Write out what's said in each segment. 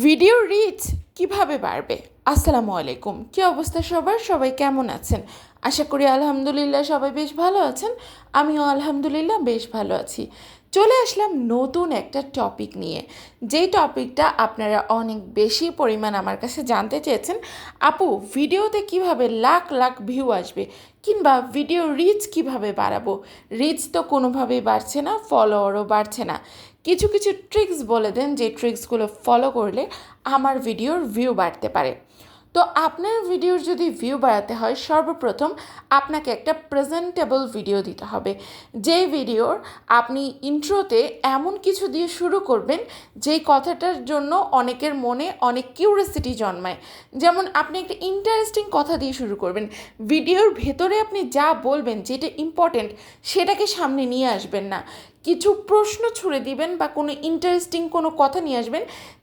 Video rich কীভাবে বাড়বে? আসসালামু আলাইকুম। কি অবস্থা সবার? সবাই কেমন আছেন? আশা করি আলহামদুলিল্লাহ সবাই বেশ ভালো আছেন। আমিও আলহামদুলিল্লাহ বেশ ভালো আছি। চলে আসলাম নতুন একটা টপিক নিয়ে। যেই টপিকটা আপনারা অনেক বেশি পরিমাণ আমার কাছে জানতে চেয়েছেন, আপু, ভিডিওতে কীভাবে লাখ লাখ ভিউ আসবে কিংবা ভিডিও রিচ কীভাবে বাড়াবো? রিচ তো কোনোভাবেই বাড়ছে না ফলোয়ারও বাড়ছে না। কিছু কিছু ট্রিক্স বলে দেন, যে ট্রিক্সগুলো ফলো করলে আমার ভিডিওর ভিউ বাড়তে পারে। তো আপনার ভিডিওর যদি ভিউ বাড়াতে হয়, সর্বপ্রথম আপনাকে একটা প্রেজেন্টেবল ভিডিও দিতে হবে। যেই ভিডিওর আপনি ইন্ট্রোতে এমন কিছু দিয়ে শুরু করবেন, যেই কথাটার জন্য অনেকের মনে অনেক কিউরিয়াসিটি জন্মায়। যেমন আপনি একটা ইন্টারেস্টিং কথা দিয়ে শুরু করবেন ভিডিওর ভেতরে আপনি যা বলবেন, যেটা ইম্পর্টেন্ট সেটাকে সামনে নিয়ে আসবেন না। কিছু প্রশ্ন ছুড়ে দিবেন বা কোনো ইন্টারেস্টিং কোনো কথা নিয়ে আসবেন,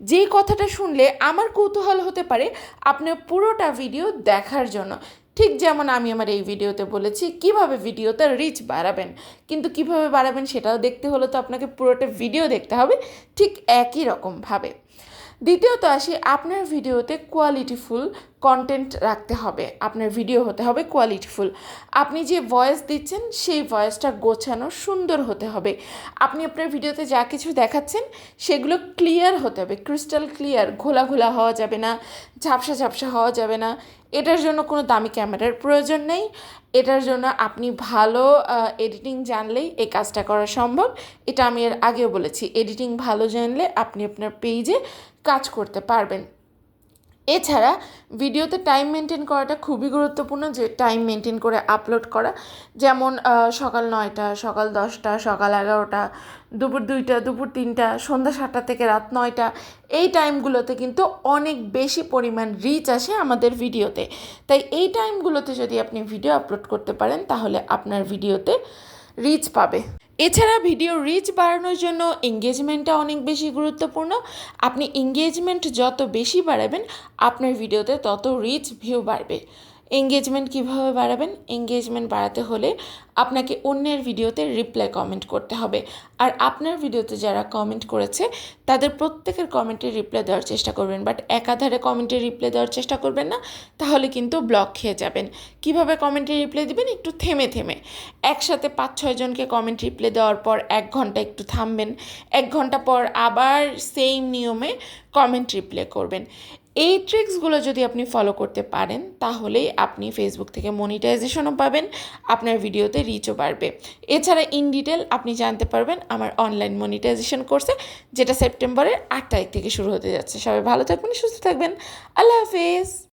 যেই কথাটা শুনলে আমার কৌতূহল হতে পারে আপনার পুরোটা ভিডিও দেখার জন্য। ঠিক যেমন আমি আমার এই ভিডিওতে বলেছি, কীভাবে ভিডিওতে রিচ বাড়াবেন? কিন্তু কীভাবে বাড়াবেন সেটাও দেখতে হলে তো আপনাকে পুরোটা ভিডিও দেখতে হবে, ঠিক একই রকমভাবে দ্বিতীয়ত আসি, আপনার ভিডিওতে কোয়ালিটিফুল কন্টেন্ট রাখতে হবে, আপনার ভিডিও হতে হবে কোয়ালিটিফুল আপনি যে ভয়েস দিচ্ছেন, সেই ভয়েসটা গোছানো সুন্দর হতে হবে। আপনি আপনার ভিডিওতে যা কিছু দেখাচ্ছেন, সেগুলো ক্লিয়ার হতে হবে। ক্রিস্টাল ক্লিয়ার ঘোলা ঘোলা হওয়া যাবে না, ঝাপসা ঝাপসা হওয়া যাবে না। এটার জন্য কোনো দামি ক্যামেরার প্রয়োজন নেই। এটার জন্য আপনি ভালো এডিটিং জানলেই এই কাজটা করা সম্ভব। এটা আমি এর আগেও বলেছি এডিটিং ভালো জানলে আপনি আপনার পেজে কাজ করতে পারবেন। এছাড়া ভিডিওতে টাইম মেনটেন করাটা খুবই গুরুত্বপূর্ণ, যে টাইম মেনটেন করে আপলোড করা। যেমন সকাল নয়টা, সকাল দশটা, সকাল এগারোটা, দুপুর দুইটা, দুপুর তিনটা, সন্ধ্যা সাতটা থেকে রাত নয়টা, এই টাইমগুলোতে কিন্তু অনেক বেশি পরিমাণ রিচ আসে আমাদের ভিডিওতে। তাই এই টাইমগুলোতে যদি আপনি ভিডিও আপলোড করতে পারেন, তাহলে আপনার ভিডিওতে রিচ পাবে। এছাড়া ভিডিও রিচ বাড়ানোর জন্য এঙ্গেজমেন্টটা অনেক বেশি গুরুত্বপূর্ণ। আপনি এঙ্গেজমেন্ট যত বেশি বাড়াবেন, আপনার ভিডিওতে তত রিচ ভিউ বাড়বে। এঙ্গেজমেন্ট কীভাবে বাড়াবেন? এঙ্গেজমেন্ট বাড়াতে হলে আপনাকে অন্যের ভিডিওতে রিপ্লাই কমেন্ট করতে হবে। আর আপনার ভিডিওতে যারা কমেন্ট করেছে, তাদের প্রত্যেকের কমেন্টে রিপ্লাই দেওয়ার চেষ্টা করবেন। বাট একাধারে কমেন্টে রিপ্লাই দেওয়ার চেষ্টা করবেন না, তাহলে কিন্তু ব্লক খেয়ে যাবেন। কীভাবে কমেন্টে রিপ্লাই দিবেন? একটু থেমে থেমে। একসাথে পাঁচ ছয়জনকে কমেন্ট রিপ্লাই দেওয়ার পর এক ঘণ্টা একটু থামবেন। এক ঘণ্টা পর আবার সেম নিয়মে কমেন্ট রিপ্লে করবেন। এই ট্রিক্সগুলো যদি আপনি ফলো করতে পারেন, তাহলেই আপনি ফেসবুক থেকে মনিটাইজেশনও পাবেন, আপনার ভিডিওতে রিচও বাড়বে। এছাড়া ইন ডিটেল আপনি জানতে পারবেন আমার অনলাইন মনিটাইজেশন কোর্সে যেটা সেপ্টেম্বরের আট তারিখ থেকে শুরু হতে যাচ্ছে। সবাই ভালো থাকবেন, সুস্থ থাকবেন। আল্লাহ হাফেজ।